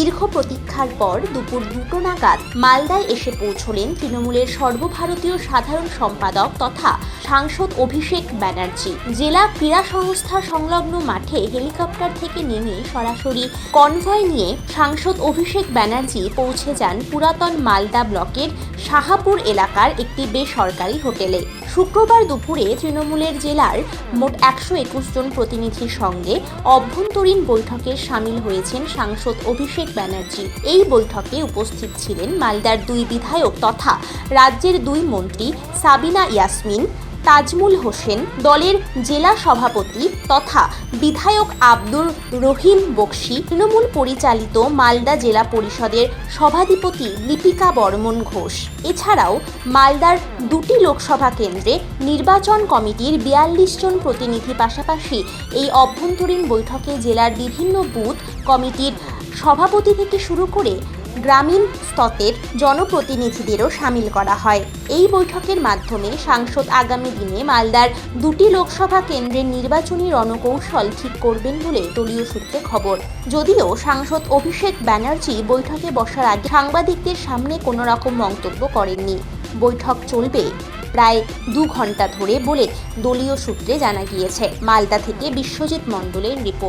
দীর্ঘ প্রতীক্ষার পর দুপুর দুটো নাগাদ মালদায় এসে পৌঁছলেন তৃণমূলের সর্বভারতীয় সাধারণ সম্পাদক তথা সাংসদ অভিষেক ব্যানার্জি। জেলা ক্রীড়া সংস্থা সংলগ্ন মাঠে হেলিকপ্টার থেকে নেমে সরাসরি কনভয় নিয়ে সাংসদ অভিষেক ব্যানার্জি পৌঁছে যান পুরাতন মালদা ব্লকের শাহাপুর এলাকার একটি বেসরকারি হোটেলে। শুক্রবার দুপুরে তৃণমূলের জেলার মোট একশো একুশ জন প্রতিনিধির সঙ্গে অভ্যন্তরীণ বৈঠকে সামিল হয়েছেন সাংসদ অভিষেক ব্যানার্জি। এই বৈঠকে উপস্থিত ছিলেন মালদার দুই বিধায়ক তথা রাজ্যের দুই মন্ত্রী সাবিনা ইয়াসমিন, তাজমুল হোসেন, দলের জেলা সভাপতি তথা বিধায়ক আব্দুর রহিম বক্সি, তৃণমূল পরিচালিত মালদা জেলা পরিষদের সভাধিপতি লিপিকা বর্মন ঘোষ। এছাড়াও মালদার দুটি লোকসভা কেন্দ্রে নির্বাচন কমিটির বিয়াল্লিশ জন প্রতিনিধি পাশাপাশি এই অভ্যন্তরীণ বৈঠকে জেলার বিভিন্ন বুথ কমিটির সভাপতি থেকে শুরু করে গ্রামীণ স্তরের জনপ্রতিনিধিদেরও সামিল করা হয়। এই বৈঠকের মাধ্যমে সাংসদ আগামী দিনে মালদার দুটি লোকসভা কেন্দ্রের নির্বাচনী রণকৌশল ঠিক করবেন বলে দলীয় সূত্রে খবর। যদিও সাংসদ অভিষেক ব্যানার্জি বৈঠকে বসার আগে সাংবাদিকদের সামনে কোনো রকম মন্তব্য করেননি। বৈঠক চলবে প্রায় দু ঘণ্টা ধরে বলে দলীয় সূত্রে জানা গিয়েছে। মালদা থেকে বিশ্বজিৎ মণ্ডলের রিপোর্ট।